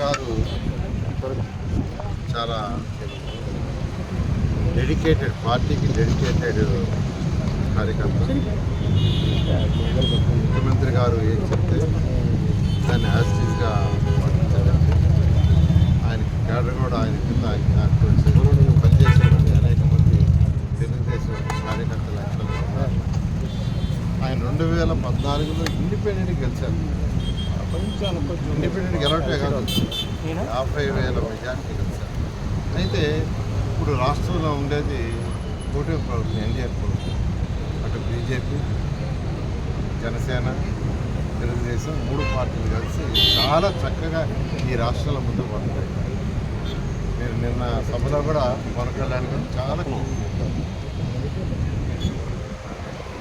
గారు చాలా డెడికేటెడ్ పార్టీకి డెడికేటెడ్ కార్యకర్త. ముఖ్యమంత్రి గారు ఏం చెప్తే దాన్ని యాజిటీస్గా పాటించారంటే ఆయనకి కేడర్ కూడా ఆయన కింద ఆయన పనిచేసేటువంటి అనేక మంది తెలుగుదేశం కార్యకర్తలు యాక్చువల్గా ఉన్నారు. ఆయన రెండు వేల పద్నాలుగులో ఇండిపెండెంట్ గెలిచారు ఇండిపెండెంట్ గెలవటే కాదు యాభై వేల మెజార్టీ గెలిచారు అయితే ఇప్పుడు రాష్ట్రంలో ఉండేది కూటమి ప్రభుత్వం ఎన్డీఏ ప్రభుత్వం అటు బీజేపీ జనసేన తెలుగుదేశం మూడు పార్టీలు కలిసి చాలా చక్కగా ఈ రాష్ట్రంలో ముందు పడుతున్నాయి నేను నిన్న సభలో కూడా పవన్ కళ్యాణ్ గారు చాలా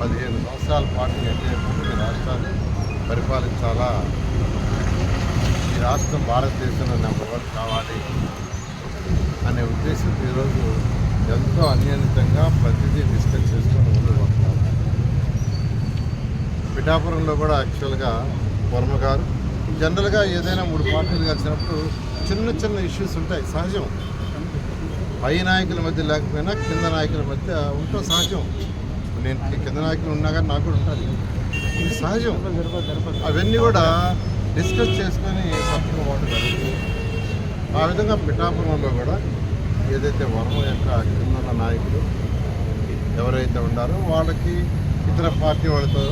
పదిహేను సంవత్సరాల పాటు ఎన్డీఏ కూటమి రాష్ట్రాన్ని పరిపాలించాలా రాష్ట్రం భారతదేశంలో నెంబర్ వన్ కావాలి అనే ఉద్దేశంతో ఈరోజు ఎంతో అన్యాయంగా ప్రతిదీ డిస్కస్ చేసుకొని ఉండబోతున్నాం పిఠాపురంలో కూడా యాక్చువల్గా వర్మ గారు. జనరల్గా ఏదైనా మూడు పార్టీలు కలిసినప్పుడు చిన్న చిన్న ఇష్యూస్ ఉంటాయి సహజం. పై నాయకుల మధ్య లేకపోయినా కింద నాయకుల మధ్య ఉండటం సహజం. నేను కింద నాయకులు ఉన్నా కానీ నాకు కూడా ఉంటుంది. ఇది సహజం. అవన్నీ కూడా డిస్కస్ చేసుకొని ఆ విధంగా పిఠాపురంలో కూడా ఏదైతే వర్మ యొక్క కింద నాయకులు ఎవరైతే ఉన్నారో వాళ్ళకి ఇతర పార్టీ వాళ్ళతో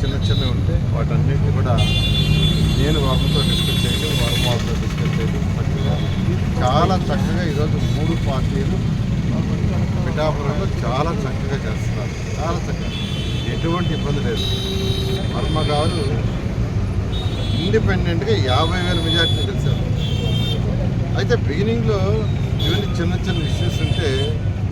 చిన్న చిన్నవి ఉంటే వాటన్నిటిని కూడా నేను వర్మతో డిస్కస్ చేయడం వర్మ వాళ్ళతో డిస్కస్ చేయడం చక్కగా చాలా చక్కగా ఈరోజు మూడు పార్టీలు పిఠాపురంలో చాలా చక్కగా చేస్తున్నారు. చాలా చక్కగా. ఎటువంటి ఇబ్బంది లేదు. వర్మ గారు ఇండిపెండెంట్గా యాభై వేల మెజార్టీ అయితే బిగినింగ్లో ఇవన్నీ చిన్న చిన్న ఇష్యూస్ ఉంటే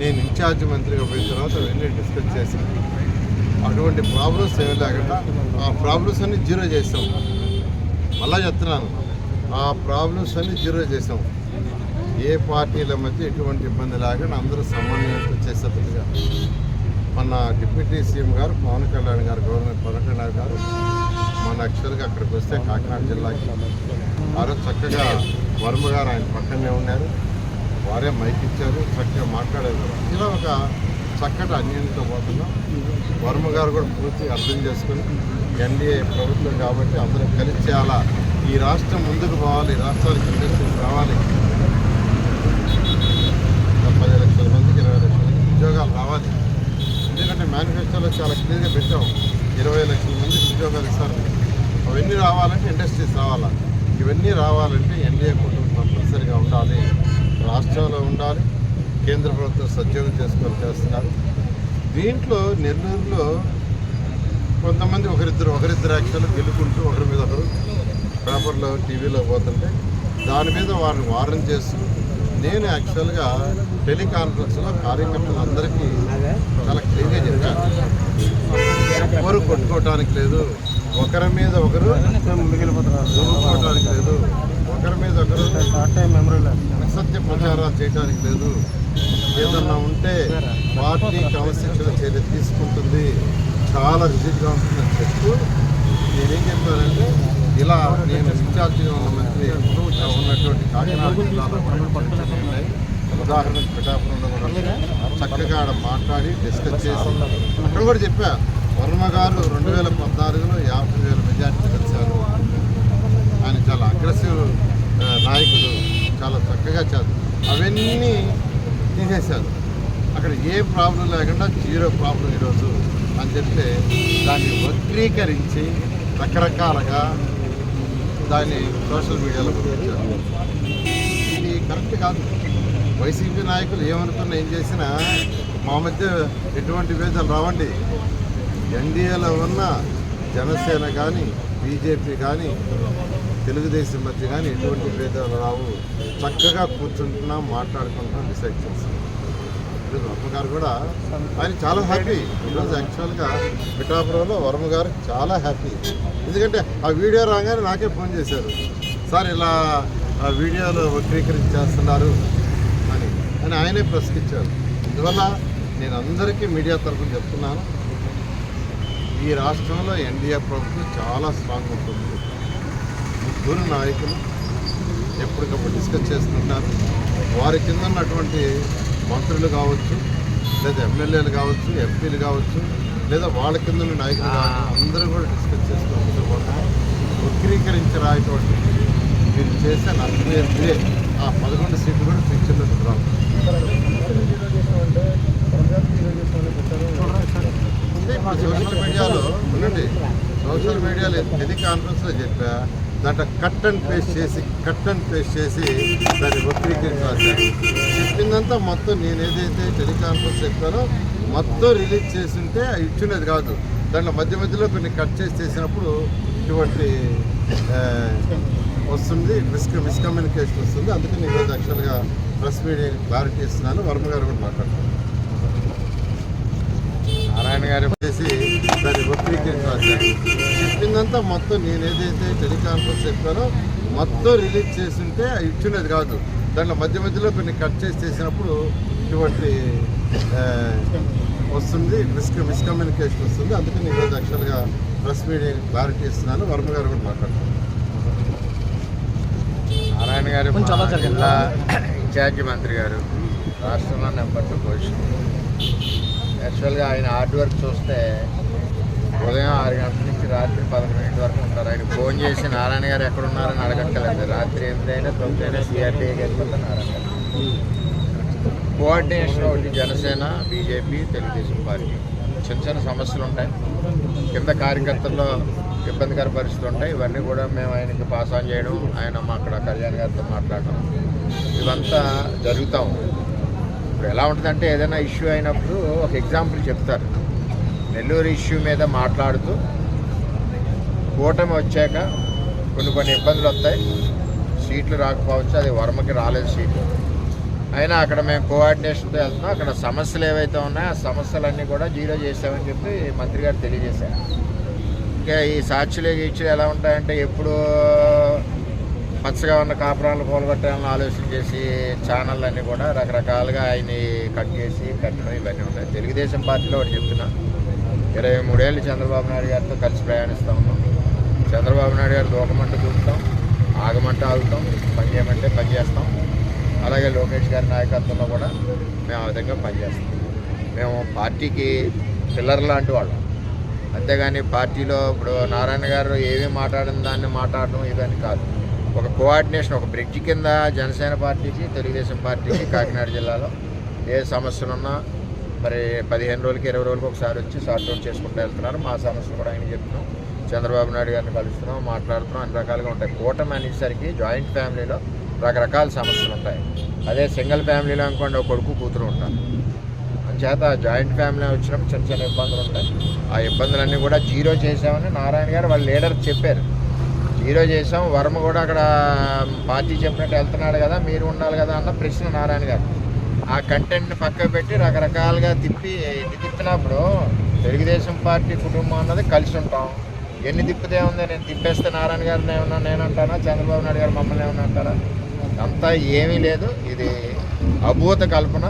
నేను ఇన్ఛార్జ్ మంత్రిగా పోయిన తర్వాత ఇవన్నీ డిస్కస్ చేసి అటువంటి ప్రాబ్లమ్స్ ఏమి లేకుండా ఆ ప్రాబ్లమ్స్ అన్ని జీరో చేసాం. మళ్ళా చెప్తున్నాను ఆ ప్రాబ్లమ్స్ అన్ని జీరో చేసాం. ఏ పార్టీల మధ్య ఎటువంటి ఇబ్బంది లేకుండా అందరూ సమన్వయంతో చేసేట్టుగా మన డిప్యూటీ సీఎం గారు పవన్ కళ్యాణ్ గారు గవర్నర్ పవన్ కళ్యాణ్ గారు మన యాక్చువల్గా అక్కడికి వస్తే కాకినాడ జిల్లాకి. ఆ చక్కగా వర్మ గారు ఆయన పక్కనే ఉన్నారు. వారే మైక్ ఇచ్చారు. చక్కగా మాట్లాడారు ఇలా ఒక చక్కటి అన్యంతో పోతున్నాం. వర్మ గారు కూడా పూర్తిగా అర్థం చేసుకుని ఎన్డీఏ ప్రభుత్వం కాబట్టి అందరం కలిసి చేయాలా? ఈ రాష్ట్రం ముందుకు పోవాలి. ఈ రాష్ట్రానికి ఇండస్ట్రీస్ రావాలి. పది లక్షల మందికి ఇరవై లక్షల మందికి ఉద్యోగాలు రావాలి. ఎందుకంటే మేనిఫెస్టోలో చాలా క్లియర్గా పెట్టాం. ఇరవై లక్షల మందికి ఉద్యోగాలు ఇస్తారు. అవన్నీ రావాలంటే ఇండస్ట్రీస్ రావాలా? ఇవన్నీ రావాలంటే ఎన్డీఏ కుటుంబం తప్పనిసరిగా ఉండాలి. రాష్ట్రంలో ఉండాలి. కేంద్ర ప్రభుత్వం సద్యోగం చేసుకొని చేస్తున్నారు. దీంట్లో నెల్లూరులో కొంతమంది ఒకరిద్దరు ఒకరిద్దరు యాక్చువల్గా గెలుకుంటూ ఒకరి మీద ఒకరు పేపర్లో టీవీలో పోతుంటే దాని మీద వారిని వారం చేస్తూ నేను యాక్చువల్గా టెలికాన్ఫరెన్స్లో కార్యకర్తలందరికీ చాలా క్లియర్గా చెప్పాను. ఎవరు కొట్టుకోవటానికి లేదు. ఒకరి మీద ఒకరు దువ్వుకోవటానికి లేదు. ఒకరి మీద ఒకరు అసత్య ప్రచారాలు చేయడానికి లేదు. ఏదన్నా ఉంటే పార్టీ క్రమశిక్షణ చర్య తీసుకుంటుంది. చాలా రిజిట్గా ఉంటుందని చెప్తూ నేనేం చెప్పానంటే ఇలా నేను ఇన్ఛార్జిగా ఉన్న మంత్రి ఉన్నటువంటి కాకినాడ జిల్లాలో ఉన్నాయి. ఉదాహరణకు పిఠాపురంలో కూడా చక్కగా ఆడ మాట్లాడి డిస్కస్ చేసి అక్కడ కూడా చెప్పా. వర్మ గారు రెండు వేల పద్నాలుగులో యాభై వేల మెజార్టీ గెలిచారు. ఆయన చాలా అగ్రెసివ్ నాయకుడు చాలా చక్కగా చేస్తారు అవన్నీ తీసేశారు. అక్కడ ఏ ప్రాబ్లం లేకుండా జీరో ప్రాబ్లం ఈరోజు అని చెప్తే దాన్ని వక్రీకరించి రకరకాలుగా దాన్ని సోషల్ మీడియాలో పంపించారు. ఇది కరెక్ట్ కాదు. వైసీపీ నాయకులు ఏమనుకున్నా ఏం చేసినా మా మధ్య ఎటువంటి భేదాలు రావండి. ఎన్డీఏలో ఉన్న జనసేన కానీ బీజేపీ కానీ తెలుగుదేశం మధ్య కానీ ఎటువంటి భేదాలు రావు. చక్కగా కూర్చుంటున్నాం మాట్లాడుకుంటున్నాం డిసైడ్ చేస్తున్నాం. ఈరోజు వర్మ గారు కూడా ఆయన చాలా హ్యాపీ. ఈరోజు యాక్చువల్గా పిఠాపురంలో వర్మ గారు చాలా హ్యాపీ. ఎందుకంటే ఆ వీడియో రాగానే నాకే ఫోన్ చేశారు. సార్ ఇలా ఆ వీడియోలో వక్రీకరించేస్తున్నారు అని. అని ఆయనే ప్రశ్నించారు. అందువల్ల నేను అందరికీ మీడియా తరఫున చెప్తున్నాను. ఈ రాష్ట్రంలో ఎన్డీఏ ప్రభుత్వం చాలా స్ట్రాంగ్ ఉంటుంది. ముగ్గురు నాయకులు ఎప్పటికప్పుడు డిస్కస్ చేస్తుంటారు. వారి కింద ఉన్నటువంటి మంత్రులు కావచ్చు లేదా ఎమ్మెల్యేలు కావచ్చు ఎంపీలు కావచ్చు లేదా వాళ్ళ కింద ఉన్న నాయకులు కావచ్చు అందరూ కూడా డిస్కస్ చేసుకుంటూ పోతాం వక్రీకరించి రాయటువంటి మీరు చేసే నష్టమే ఆ పదకొండు సీట్లు కూడా ఫ్యూచర్లో రావు. ఇప్పుడు సోషల్ మీడియాలో ఉండండి. సోషల్ మీడియాలో టెలికాన్ఫరెన్స్లో చెప్పా దాంట్లో కట్ అండ్ పేస్ట్ చేసి కట్ అండ్ పేస్ట్ చేసి దాన్ని వక్రీకరించాలి చెప్పిందంతా మొత్తం నేను ఏదైతే టెలికాన్ఫరెన్స్ చెప్పానో మొత్తం రిలీజ్ చేసి ఉంటే ఇచ్చినది కాదు. దాంట్లో మధ్య మధ్యలో కొన్ని కట్ చేసి చేసినప్పుడు ఇటువంటి వస్తుంది మిస్ మిస్కమ్యూనికేషన్ వస్తుంది. అందుకని ఈరోజు యాక్చువల్గా ప్రెస్ మీడియా క్లారిటీ ఇస్తున్నాను వర్మ గారు కూడా మాట్లాడుతున్నాను నారాయణ గారి చేసి వక్రీకరించాలి చెప్పిందంతా మొత్తం నేను ఏదైతే టెలికాన్ఫరెన్స్ చెప్పానో మొత్తం రిలీజ్ చేసి ఉంటే ఇచ్చినది కాదు. దాంట్లో మధ్య మధ్యలో కొన్ని కట్ చేసి చేసినప్పుడు ఇటువంటి వస్తుంది మిస్ మిస్కమ్యూనికేషన్ వస్తుంది. అందుకని ఈరోజు యాక్చువల్గా ప్రెస్ మీడియా క్లారిటీ ఇస్తున్నాను. వర్మ గారు కూడా మాట్లాడుతున్నారు నారాయణ గారు. జిల్లా ఇన్ఛార్జి మంత్రి గారు రాష్ట్రంలో నెంబర్ టూ పొజిషన్. యాక్చువల్గా ఆయన హార్డ్ వర్క్ చూస్తే ఉదయం ఆరు గంటల నుంచి రాత్రి పదకొండు గంటల వరకు ఉంటారు. ఆయన ఫోన్ చేసి నారాయణ గారు ఎక్కడ ఉన్నారని రాత్రి ఎనిమిదైనా తొమ్మిదైనా సిఆర్టీకి వెళ్ళిపోతే నారాయణ గారు. కోఆర్డినేషన్ ఒకటి జనసేన బీజేపీ తెలుగుదేశం పార్టీ. చిన్న చిన్న సమస్యలు ఉంటాయి. కింద కార్యకర్తల్లో ఇబ్బందికర పరిస్థితులు ఉంటాయి. ఇవన్నీ కూడా మేము ఆయనకి పాస్ ఆన్ చేయడం ఆయన మా అక్కడ కళ్యాణ్ గారితో మాట్లాడడం. ఇవంతా జరుగుతూ ఉంది. ఇప్పుడు ఎలా ఉంటుందంటే ఏదైనా ఇష్యూ అయినప్పుడు ఒక ఎగ్జాంపుల్ చెప్తారు. నెల్లూరు ఇష్యూ మీద మాట్లాడుతూ కూటమి వచ్చాక కొన్ని కొన్ని ఇబ్బందులు వస్తాయి. సీట్లు రాకపోవచ్చు అది వర్మకి రాలేదు సీట్లు అయినా అక్కడ మేము కోఆర్డినేషన్తో వెళ్తున్నాం. అక్కడ సమస్యలు ఏవైతే ఉన్నాయో ఆ సమస్యలన్నీ కూడా జీరో చేసామని చెప్పి మంత్రి గారు తెలియజేశారు. ఇంకా ఈ సాక్షులు గీక్షులు ఎలా ఉంటాయంటే ఎప్పుడు పచ్చగా ఉన్న కాపురాలు పోలగొట్టాలని ఆలోచన చేసి ఛానళ్ళన్నీ కూడా రకరకాలుగా ఆయన్ని కట్ చేసి కట్టడం ఇవన్నీ ఉన్నాయి తెలుగుదేశం పార్టీలో ఒకటి చెప్తున్నా. ఇరవై మూడేళ్ళు చంద్రబాబు నాయుడు గారితో కలిసి ప్రయాణిస్తూ ఉన్నాం. చంద్రబాబు నాయుడు గారు దూకమంటే దూకుతాం ఆగమంటే ఆగుతాం పని చేయమంటే పని చేస్తాం. అలాగే లోకేష్ గారి నాయకత్వంలో కూడా మేము ఆ విధంగా పనిచేస్తాం మేము పార్టీకి పిల్లర్ లాంటి వాళ్ళం. అంతేగాని పార్టీలో ఇప్పుడు నారాయణ గారు ఏమీ మాట్లాడిన దాన్ని మాట్లాడడం ఇవన్నీ కాదు. ఒక కోఆర్డినేషన్ ఒక బ్రిడ్జ్ కింద జనసేన పార్టీకి తెలుగుదేశం పార్టీకి కాకినాడ జిల్లాలో ఏ సమస్యలున్నా మరి పదిహేను రోజులకి ఇరవై రోజులకి ఒకసారి వచ్చి సార్ట్ అవుట్ చేసుకుంటూ వెళ్తున్నారు. మా సమస్యలు కూడా ఆయన చెప్తున్నాం. చంద్రబాబు నాయుడు గారిని కలుస్తున్నాం మాట్లాడుతున్నాం అన్ని రకాలుగా ఉంటాయి. కూటమి అనేసరికి జాయింట్ ఫ్యామిలీలో రకరకాల సమస్యలు ఉంటాయి. అదే సింగిల్ ఫ్యామిలీలో అనుకోండి ఒక కొడుకు కూతురు ఉంటారు. అందుచేత జాయింట్ ఫ్యామిలీ వచ్చినప్పుడు చిన్న చిన్న ఇబ్బందులు ఉంటాయి. ఆ ఇబ్బందులన్నీ కూడా జీరో చేసామని నారాయణ గారు వాళ్ళ లీడర్ చెప్పారు. జీరో చేసాం వర్మ కూడా అక్కడ పార్టీ చెప్పినట్టు వెళ్తున్నాడు కదా మీరు ఉండాలి కదా అన్న ప్రశ్న నారాయణ గారు. ఆ కంటెంట్ని పక్క పెట్టి రకరకాలుగా తిప్పి ఎన్ని తిప్పినప్పుడు తెలుగుదేశం పార్టీ కుటుంబం అన్నది కలిసి ఉంటాం. ఎన్ని తిప్పితే ఉంది నేను తిప్పేస్తే నారాయణ గారిని ఏమన్నా నేను అంటానా? చంద్రబాబు నాయుడు గారు మమ్మల్ని ఏమన్నా అంటారా? అంతా ఏమీ లేదు. ఇది అభూత కల్పన.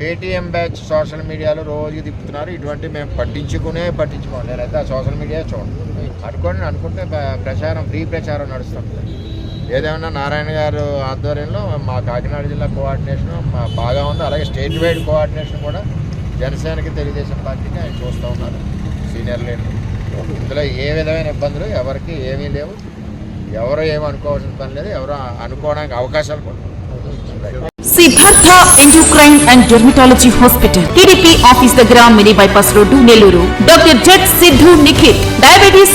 పేటీఎం బ్యాచ్ సోషల్ మీడియాలో రోజు తిప్పుతున్నారు. ఇటువంటి మేము పట్టించుకునే పట్టించుకోండి నేనైతే ఆ సోషల్ మీడియా చూడండి అనుకోండి అనుకుంటే ప్రచారం ఫ్రీ ప్రచారం నడుస్తుంది. ఏదేమన్నా నారాయణ గారు ఆధ్వర్యంలో మా కాకినాడ జిల్లా కోఆర్డినేషన్ మా బాగా ఉంది. అలాగే స్టేట్ వైడ్ కోఆర్డినేషన్ కూడా జనసేనకి తెలుగుదేశం పార్టీకి ఆయన చూస్తూ ఉన్నారు. Senior leader. ఇందులో ఏ విధమైన ఇబ్బందులు ఎవరికి ఏమీ లేవు. ఎవరు ఏమి అనుకోవాల్సిన పని లేదు. ఎవరు అనుకోవడానికి అవకాశాలు కూడా Siddhartha endocrine and dermatology hospital. TDP office దగ్గర mini bypass road Nellore. Doctor jet Siddhu Nikhit. Diabetes